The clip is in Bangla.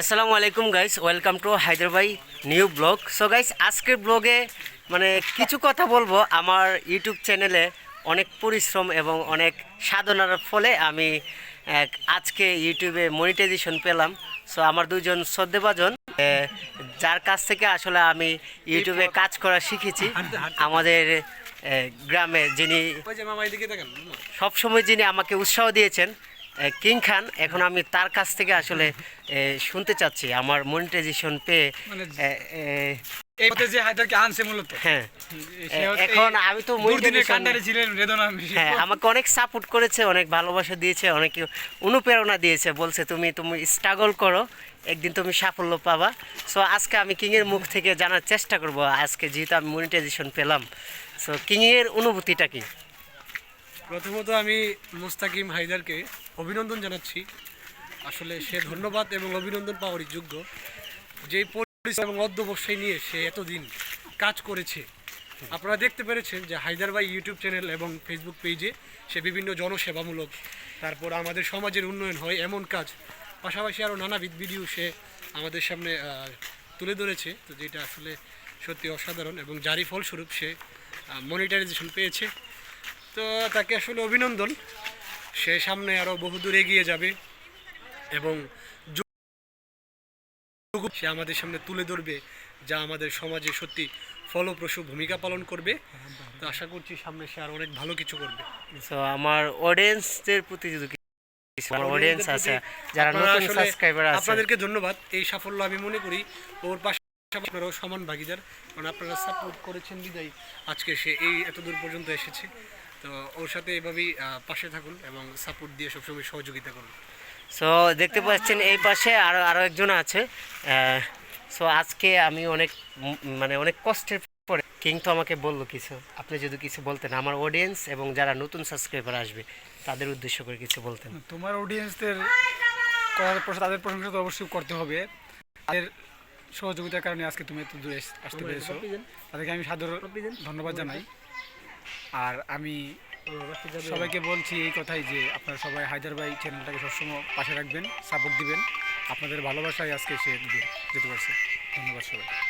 আসসালামু আলাইকুম guys welcome to Hyderabadi new vlog so guys আজকের ব্লগে মানে কিছু কথা বলব। আমার ইউটিউব চ্যানেলে অনেক পরিশ্রম এবং অনেক সাধনার ফলে আমি এক আজকে ইউটিউবে মনিটাইজেশন পেলাম। সো আমার দুজন শ্রদ্ধেভাজন যার কাছ থেকে আসলে আমি ইউটিউবে কাজ করা শিখেছি। আমাদের গ্রামে যিনি সবসময় যিনি আমাকে উৎসাহ দিয়েছেন কিং খান এখন আমি তার কাছ থেকে আসলে শুনতে চাচ্ছি আমার মনিটাইজেশন পেয়ে। মানে- এ, এ, এই পথে যে হায়দারকে আনছে মূলত। হ্যাঁ। এখন আমি তো দুর্দিনের ছিলেন রেদনা হ্যাঁ আমাকে অনেক সাপোর্ট করেছে অনেক ভালোবাসা দিয়েছে অনেক অনুপ্রেরণা দিয়েছে বলছে তুমি তুমি স্ট্রাগল করো একদিন তুমি সাফল্য পাবা। সো আজকে আমি কিংয়ের মুখ থেকে জানার চেষ্টা করব আজকে যেহেতু আমি মনিটাইজেশন পেলাম। সো কিংয়ের অনুভূতিটা কি? প্রথমত আমি মুস্তাকিম হায়দারকে অভিনন্দন জানাচ্ছি। আসলে সে ধন্যবাদ এবং অভিনন্দন পাওয়ারই যোগ্য। যে পরিশ্রম এবং অধ্যবসায় নিয়ে সে এতদিন কাজ করেছে, আপনারা দেখতে পেরেছেন যে হায়দার ভাই ইউটিউব চ্যানেল এবং ফেসবুক পেজে সে বিভিন্ন জনসেবামূলক, তারপর আমাদের সমাজের উন্নয়ন হয় এমন কাজ, পাশাপাশি আরও নানাবিধ ভিডিও সে আমাদের সামনে তুলে ধরেছে। তো যেটা আসলে সত্যি অসাধারণ এবং যারই ফলস্বরূপ সে মনিটাইজেশন পেয়েছে। তো তাকে আসলে অভিনন্দন। সে সামনে আরও বহুদূর এগিয়ে যাবে এবং সে আমাদের সামনে তুলে ধরবে যা আমাদের সমাজে সত্যি ফলপ্রসূ ভূমিকা পালন করবে। তো আশা করছি সামনে সে আর অনেক ভালো কিছু করবে। সো আমার অডিয়েন্সদের প্রতি যদি আমার অডিয়েন্স আছে যারা নতুন আসলে- সাবস্ক্রাইবার আছে। আপনাদেরকে ধন্যবাদ। এই সাফল্য আমি মনে করি ওর পাশাপাশি আপনারাও সমান ভাগিদার। কারণ আপনারা সাপোর্ট করেছেন বিদায়। আজকে সে এই এত দূর পর্যন্ত এসেছে। তো ওর সাথে এভাবেই পাশে থাকুন এবং সাপোর্ট দিয়ে সবসময় সহযোগিতা করুন। সো দেখতে পাচ্ছেন এই পাশে আরও আরও একজন আছে। সো আজকে আমি অনেক মানে অনেক কষ্টের পরে কিং তো আমাকে বলল কিছু আপনি যদি কিছু বলতেন আমার অডিয়েন্স এবং যারা নতুন সাবস্ক্রাইবার আসবে তাদের উদ্দেশ্য করে কিছু বলতেন। তোমার অডিয়েন্সদের করার তাদের প্রশংসা তো অবশ্যই করতে হবে। তাদের সহযোগিতার কারণে আজকে তুমি এত দূরে আসতে পেরেছ। তাদেরকে আমি সাদর ধন্যবাদ জানাই। আর আমি সবাইকে বলছি এই কথাই যে আপনারা সবাই হায়দার ভাই চ্যানেলটাকে সবসময় পাশে রাখবেন, সাপোর্ট দিবেন। আপনাদের ভালোবাসায় আজকে সে যেতে পারছে। ধন্যবাদ সবাই